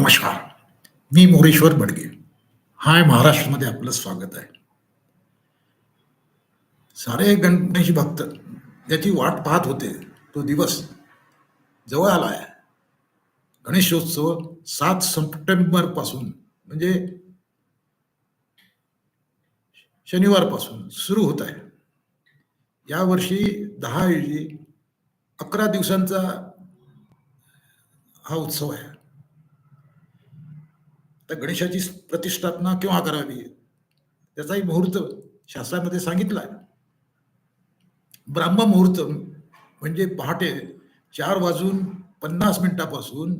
नमस्कार. मी मोरेश्वर बडगे. हाय महाराष्ट्रामध्ये आपलं स्वागत आहे. सारे गणेश भक्त याची वाट पाहत होते. तो दिवस जवळ आला आहे. गणेशोत्सव सात सप्टेंबरपासून म्हणजे शनिवारपासून सुरू होत आहे. यावर्षी दहा ऐवजी अकरा दिवसांचा हा उत्सव आहे. तर गणेशाची प्रतिष्ठापना केव्हा करावी? त्याचाही मुहूर्त शास्त्रामध्ये सांगितला आहे. ब्राह्म मुहूर्त म्हणजे पहाटे चार वाजून पन्नास मिनिटापासून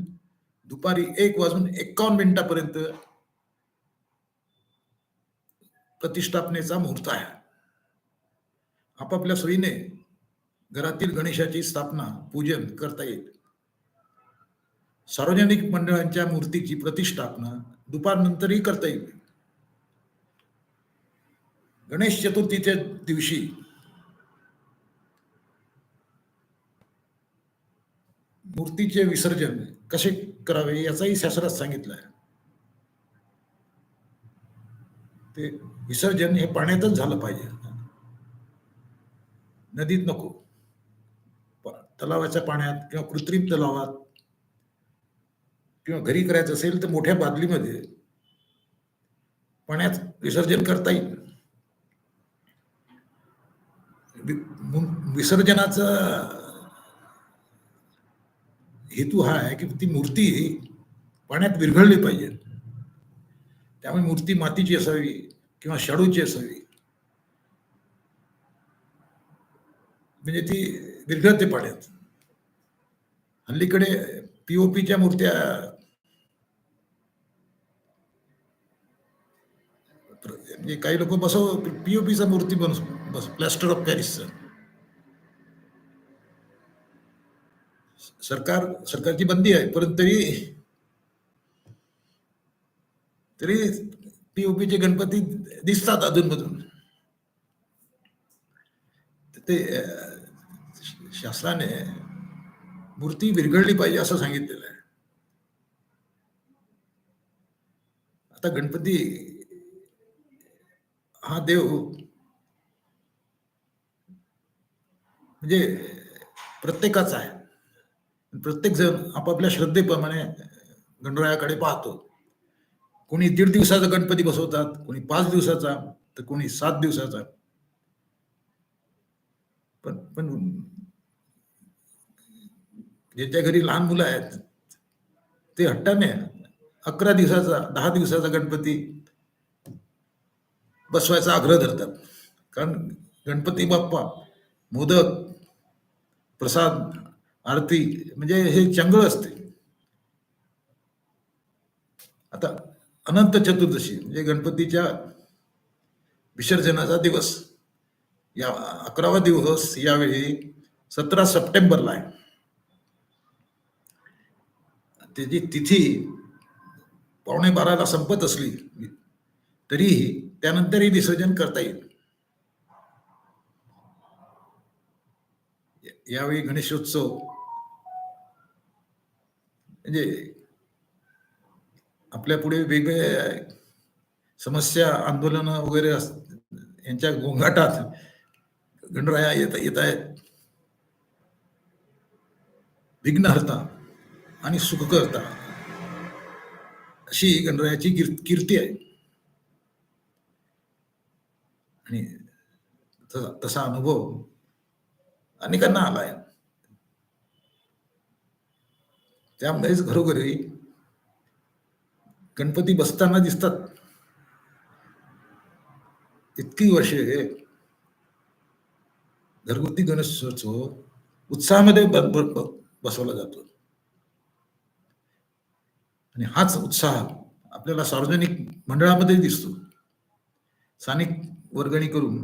दुपारी एक वाजून एकावन्न मिनिटापर्यंत प्रतिष्ठापनेचा मुहूर्त आहे. आपापल्या सोयीने घरातील गणेशाची स्थापना पूजन करता येईल. सार्वजनिक मंडळांच्या मूर्तीची प्रतिष्ठापना दुपारनंतरही करता येईल. गणेश चतुर्थीच्या दिवशी मूर्तीचे विसर्जन कसे करावे याचाही शास्त्रात सांगितलं आहे. ते विसर्जन हे पाण्यातच झालं पाहिजे. नदीत नको. तलावाच्या पाण्यात किंवा कृत्रिम तलावात किंवा घरी करायचं असेल तर मोठ्या बादलीमध्ये पाण्यात विसर्जन करता येईल. विसर्जनाचा हेतू हा आहे की ती मूर्ती पाण्यात विरघळली पाहिजे. त्यामुळे मूर्ती मातीची असावी किंवा शाडूची असावी. म्हणजे ती विरघळते पाण्यात. हल्लीकडे पीओपीच्या मूर्त्या म्हणजे काही लोक बसव पीओपीचा मूर्ती बनस बस प्लॅस्टर ऑफ पॅरिसचा सरकार सरकारची बंदी आहे परंतु तरी तरी पीओपीचे गणपती दिसतात अधूनमधून. ते शास्त्राने मूर्ती विरघळली पाहिजे असं सांगितलेलं आहे. आता गणपती हा देव म्हणजे प्रत्येकाचा आहे. प्रत्येक जण आपापल्या श्रद्धेप्रमाणे गणरायाकडे पाहतो. कोणी दीड दिवसाचा गणपती बसवतात कोणी पाच दिवसाचा तर कोणी सात दिवसाचा. पण पण ज्याच्या घरी लहान मुलं आहेत ते हट्टाने अकरा दिवसाचा दहा दिवसाचा गणपती बसवायचा आग्रह धरतात. कारण गणपती बाप्पा मोदक प्रसाद आरती म्हणजे हे चंगळ असते. आता अनंत चतुर्दशी म्हणजे गणपतीच्या विसर्जनाचा दिवस. या अकरावा दिवस यावेळी सतरा सप्टेंबरला आहे. त्याची तिथी पावणे बाराला संपत असली तरीही त्यानंतरही विसर्जन करता येईल. यावेळी गणेशोत्सव म्हणजे आपल्या पुढे वेगवेगळ्या समस्या आंदोलन वगैरे अस- यांच्या गोंगाटात गणराया येत येत आहेत. विघ्नहर्ता आणि सुखकर्ता अशी गणरायाची कीर्ती आहे. आणि तसा अनुभव अनेकांना आलाय त्यामुळेच घरोघरी गणपती बसताना दिसतात. इतकी वर्षे घरगुती गणेशोत्सव उत्साहामध्ये बसवला जातो. आणि हाच उत्साह आपल्याला सार्वजनिक मंडळामध्ये दिसतो. स्थानिक वर्गणी करून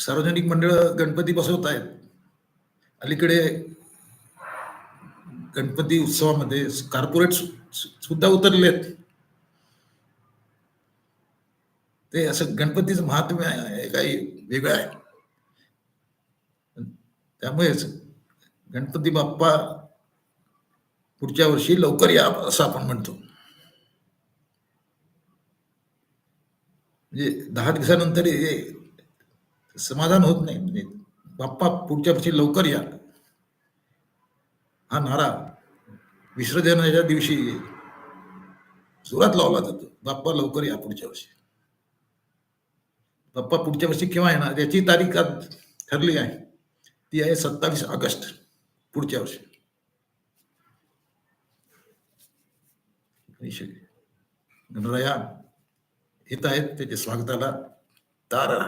सार्वजनिक मंडळ गणपती बसवत आहेत अलीकडे गणपती उत्सवामध्ये कार्पोरेट सुद्धा उतरलेत. ते असं गणपतीचं महात्म्य आहे काही वेगळं आहे. त्यामुळेच गणपती बाप्पा पुढच्या वर्षी लवकर या असं आपण म्हणतो. म्हणजे दहा दिवसानंतर हे समाधान होत नाही. म्हणजे बाप्पा पुढच्या वर्षी लवकर या. हा नारा विसर्जनाच्या दिवशी जोरात लावला जातो. बाप्पा लवकर या पुढच्या वर्षी. बाप्पा पुढच्या वर्षी केव्हा येणार? याची तारीख आज ठरली आहे. ती आहे सत्तावीस ऑगस्ट पुढच्या वर्षी. गणराया येत आहेत त्याच्या स्वागताला तारा